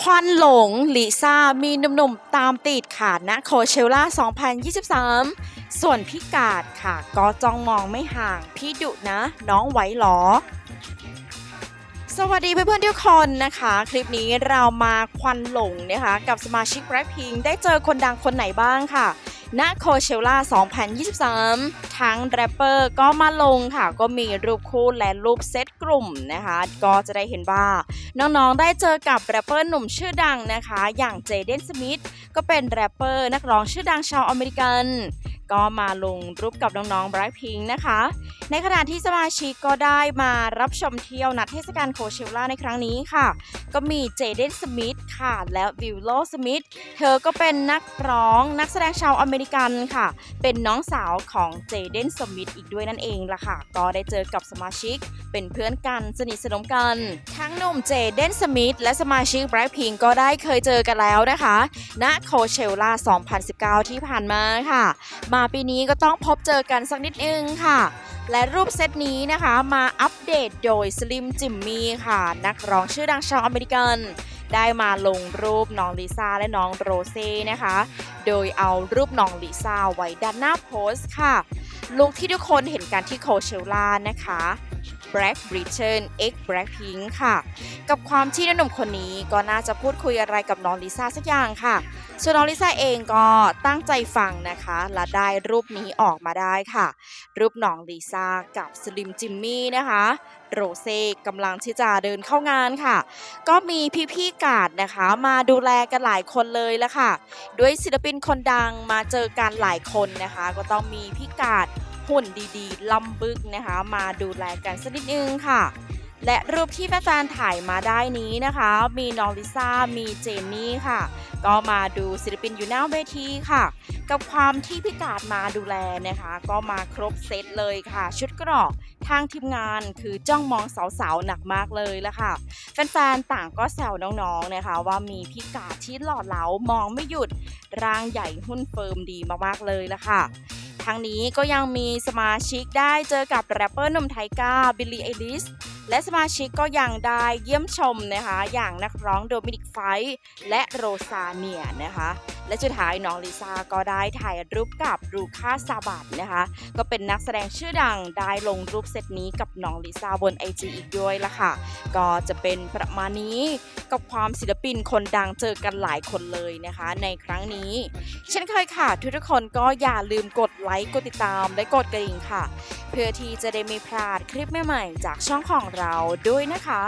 ควันหลงลิซ่ามีหนุ่มๆตามติดค่ะณโคเชล่า 2023 ส่วนพี่กาดค่ะ ก็จ้องมองไม่ห่าง พี่ดุนะ น้องไหวหรอ สวัสดีเพื่อนๆทุกคนนะคะ คลิปนี้เรามาควันหลงนะคะ กับสมาชิกแร็คพิงได้เจอคนดังคนไหนบ้างค่ะ ณโคเชล่า 2023 ทั้งแรปเปอร์ก็มาลงค่ะ ก็มีรูปคู่และรูปเซตกลุ่มนะคะ ก็จะได้เห็นว่า น้องๆ ได้เจอกับแรปเปอร์หนุ่มชื่อดังนะคะ อย่างเจเดนสมิธก็เป็นแรปเปอร์นักร้องชื่อดังชาวอเมริกัน ก็มาลงรูปกับน้องๆ Blackpink นะคะ ในขณะที่สมาชิกก็ได้มารับชมเที่ยวนัดเทศกาลโคเชล่าในครั้งนี้ค่ะ ก็มีเจเดนสมิธค่ะ และวิลโลสมิธ เธอก็เป็นนักร้องนักแสดงชาวอเมริกันค่ะ เป็นน้องสาวของเจเดนสมิธอีกด้วยนั่นเองล่ะค่ะ ก็ได้เจอกับสมาชิก เป็นเพื่อนกันสนิทสนมกัน ทั้งหนุ่มเจเดนสมิธและสมาชิก Blackpink ก็ได้เคยเจอกันแล้วนะคะณโคเชล่า2019 ที่ผ่านมาค่ะมาปีนี้ก็ต้องพบเจอกันสักนิดนึงค่ะ และรูปเซตนี้นะคะมาอัปเดตโดยสลิมจิมมี่ค่ะ นักร้องชื่อดังชาวอเมริกันได้มาลงรูปน้องลิซ่าและน้องโรเซ่นะคะ โดยเอารูปน้องลิซ่าไว้ด้านหน้าโพสต์ค่ะ ลุคที่ทุกคนเห็นกันที่โคเชล่านะคะ Black Britain X Blackpink ค่ะ กับความที่หนุ่มคนนี้ก็น่าจะพูดคุยอะไรกับน้องลิซ่าสักอย่างค่ะส่วนน้องลิซ่าเองก็ตั้งใจฟังนะคะ และได้รูปนี้ออกมาได้ค่ะ รูปน้องลิซ่ากับสลิมจิมมี่นะคะโรเซ่กำลังที่จะเดินเข้างานค่ะ ก็มีพี่ๆกาดนะคะ มาดูแลกันหลายคนเลยละค่ะ ด้วยศิลปินคนดังมาเจอกันหลายคนนะคะ ก็ต้องมีพี่กาด หุ่นดีๆลำบึกนะคะ มาดูแลกันสักนิดนึงค่ะ และรูปที่แฟนๆถ่ายมาได้นี้นะคะ มีน้องลิซ่า มีเจนนี่ค่ะ ก็มาดูศิลปินอยู่หน้าเวทีค่ะ กับความที่พี่กาดมาดูแลนะคะ ก็มาครบเซตเลยค่ะ ชุดเกรอกทางทีมงานคือจ้องมองสาวๆ หนักมากเลยละค่ะ แฟนๆ ต่างก็แซวน้องๆ นะคะ ว่ามีพี่กาดที่หล่อเหลามองไม่หยุด ร่างใหญ่หุ่นเฟิร์มดีมากๆ เลยละค่ะ ทั้งนี้ก็ยังมีสมาชิกได้เจอกับแรปเปอร์หนุ่มไทก้าบิลลี่เอลิส และสมาชิกก็ยังได้เยี่ยมชมนะคะ อย่างนักร้องโดมินิกไฟท์และโรซาเนียนะคะ และสุดท้ายน้องลิซ่าก็ได้ถ่ายรูปกับรูคาซาบัตนะคะ ก็เป็นนักแสดงชื่อดังได้ลงรูปเซตนี้กับน้องลิซ่าบน IG อีกด้วยละค่ะ ก็จะเป็นประมาณนี้กับความศิลปินคนดังเจอกันหลายคนเลยนะคะ ในครั้งนี้ เช่นเคยค่ะ ทุกๆคนก็อย่าลืมกดไลค์กดติดตามและกดกระดิ่งค่ะ เพื่อที่จะได้ไม่พลาดคลิปใหม่ๆ จากช่องของเราด้วยนะคะ